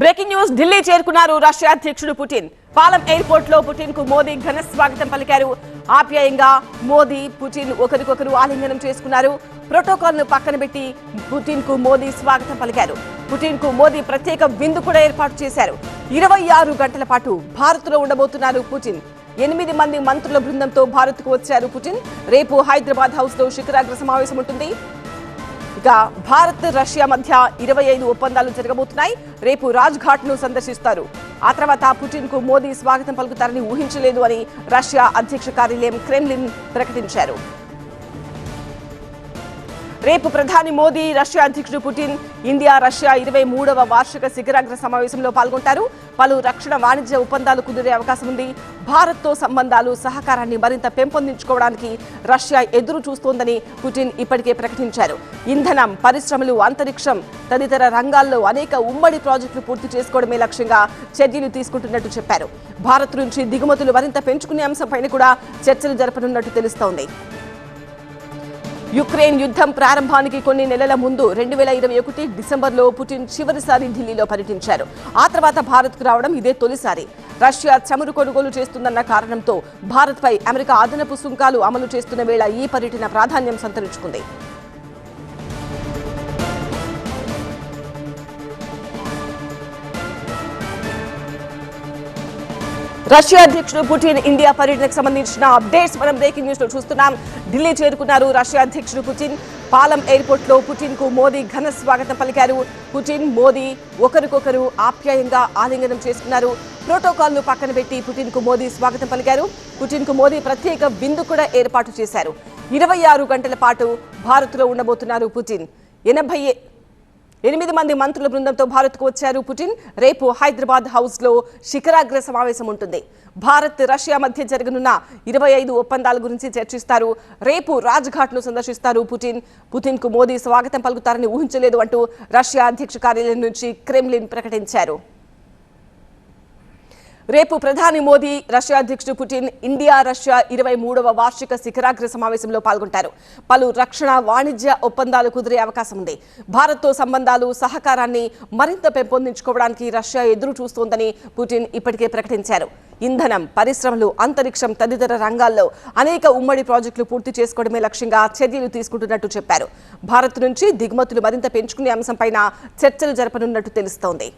Breaking news Delhi చేరుకున్నారు Russia అధ్యక్షుడు Putin. పాలం ఎయిర్పోర్ట్లో పుటిన్కు మోదీ ఘన స్వాగతం పలికారు. ఆప్యాయంగా మోదీ పుటిన్ ఒకరికొకరు ఆలింగనం చేసుకున్నారు. ప్రోటోకాల్ను పక్కన పెట్టి పుటిన్కు మోదీ స్వాగతం పలికారు. పుటిన్కు మోదీ ప్రత్యేక విందు కూడా ఏర్పాటు చేశారు. ఇరవై ఆరు గంటల పాటు భారత్లో ఉండబోతున్నారు పుటిన్. ఎనిమిది మంది మంత్రుల బృందంతో భారత్కు వచ్చారు పుటిన్. రేపు హైదరాబాద్ హౌస్లో శిఖరాగ్ర సమావేశం ఉంటుంది. ఇక భారత్ రష్యా మధ్య ఇరవై ఐదు ఒప్పందాలు జరగబోతున్నాయి. రేపు రాజ్ఘాట్ను సందర్శిస్తారు. ఆ తర్వాత పుటిన్కు మోదీ స్వాగతం పలుకుతారని ఊహించలేదు అని రష్యా అధ్యక్ష కార్యాలయం క్రెమ్లిన్ ప్రకటించారు. రేపు ప్రధాని మోదీ రష్యా అధ్యక్షుడు పుటిన్ ఇండియా రష్యా ఇరవై మూడవ వార్షిక శిఖరాగ్ర సమావేశంలో పాల్గొంటారు. పలు రక్షణ వాణిజ్య ఒప్పందాలు కుదిరే అవకాశం ఉంది. భారత్తో సంబంధాలు సహకారాన్ని మరింత పెంపొందించుకోవడానికి రష్యా ఎదురు చూస్తోందని పుటిన్ ఇప్పటికే ప్రకటించారు. ఇంధనం పరిశ్రమలు అంతరిక్షం తదితర రంగాల్లో అనేక ఉమ్మడి ప్రాజెక్టులు పూర్తి చేసుకోవడమే లక్ష్యంగా చర్యలు తీసుకుంటున్నట్టు చెప్పారు. భారత్ నుంచి దిగుమతులు మరింత పెంచుకునే అంశంపైన కూడా చర్చలు జరపనున్నట్టు తెలుస్తోంది. యుక్రెయిన్ యుద్ధం ప్రారంభానికి కొన్ని నెలల ముందు రెండు వేల ఇరవై ఒకటి డిసెంబర్లో పుటిన్ చివరిసారి ఢిల్లీలో పర్యటించారు. ఆ తర్వాత భారత్కు రావడం ఇదే తొలిసారి. రష్యా చమురు కొనుగోలు చేస్తుందన్న కారణంతో భారత్పై అమెరికా అదనపు సుంకాలు అమలు చేస్తున్న వేళ ఈ పర్యటన ప్రాధాన్యం సంతరించుకుంది. రష్యా అధ్యక్షుడు పుటిన్ ఇండియా పర్యటనకు సంబంధించిన అప్డేట్స్ మనం బ్రేకింగ్ న్యూస్లో చూస్తున్నాం. ఢిల్లీ చేరుకున్నారు రష్యా అధ్యక్షుడు పుటిన్. పాలం ఎయిర్పోర్ట్లో పుటిన్కు మోదీ ఘన స్వాగతం పలికారు. పుటిన్ మోదీ ఒకరికొకరు ఆప్యాయంగా ఆలింగనం చేసుకున్నారు. ప్రోటోకాల్ను పక్కన పెట్టి పుటిన్కు మోదీ స్వాగతం పలికారు. పుటిన్కు మోదీ ప్రత్యేక విందు కూడా ఏర్పాటు చేశారు. ఇరవై ఆరు గంటల పాటు భారత్లో ఉండబోతున్నారు పుటిన్. ఎనభై ఎనిమిది మంది మంత్రుల బృందంతో భారత్కు వచ్చారు పుటిన్. రేపు హైదరాబాద్ హౌస్లో శిఖరాగ్ర సమావేశం ఉంటుంది. భారత్ రష్యా మధ్య జరగనున్న ఇరవై ఐదు ఒప్పందాల గురించి చర్చిస్తారు. రేపు రాజ్ఘాట్ను సందర్శిస్తారు పుటిన్. పుతిన్కు మోదీ స్వాగతం పలుకుతారని ఊహించలేదు అంటూ రష్యా అధ్యక్ష కార్యాలయం నుంచి క్రెమ్లిన్ ప్రకటించారు. రేపు ప్రధాని మోదీ రష్యా అధ్యక్షుడు పుటిన్ ఇండియా రష్యా ఇరవై మూడవ వార్షిక శిఖరాగ్ర సమావేశంలో పాల్గొంటారు. పలు రక్షణ వాణిజ్య ఒప్పందాలు కుదిరే అవకాశం ఉంది. భారత్తో సంబంధాలు సహకారాన్ని మరింత పెంపొందించుకోవడానికి రష్యా ఎదురు చూస్తోందని పుటిన్ ఇప్పటికే ప్రకటించారు. ఇంధనం పరిశ్రమలు అంతరిక్షం తదితర రంగాల్లో అనేక ఉమ్మడి ప్రాజెక్టులు పూర్తి చేసుకోవడమే లక్ష్యంగా చర్యలు తీసుకుంటున్నట్టు చెప్పారు. భారత్ నుంచి దిగుమతులు మరింత పెంచుకునే అంశంపైన చర్చలు జరపనున్నట్టు తెలుస్తోంది.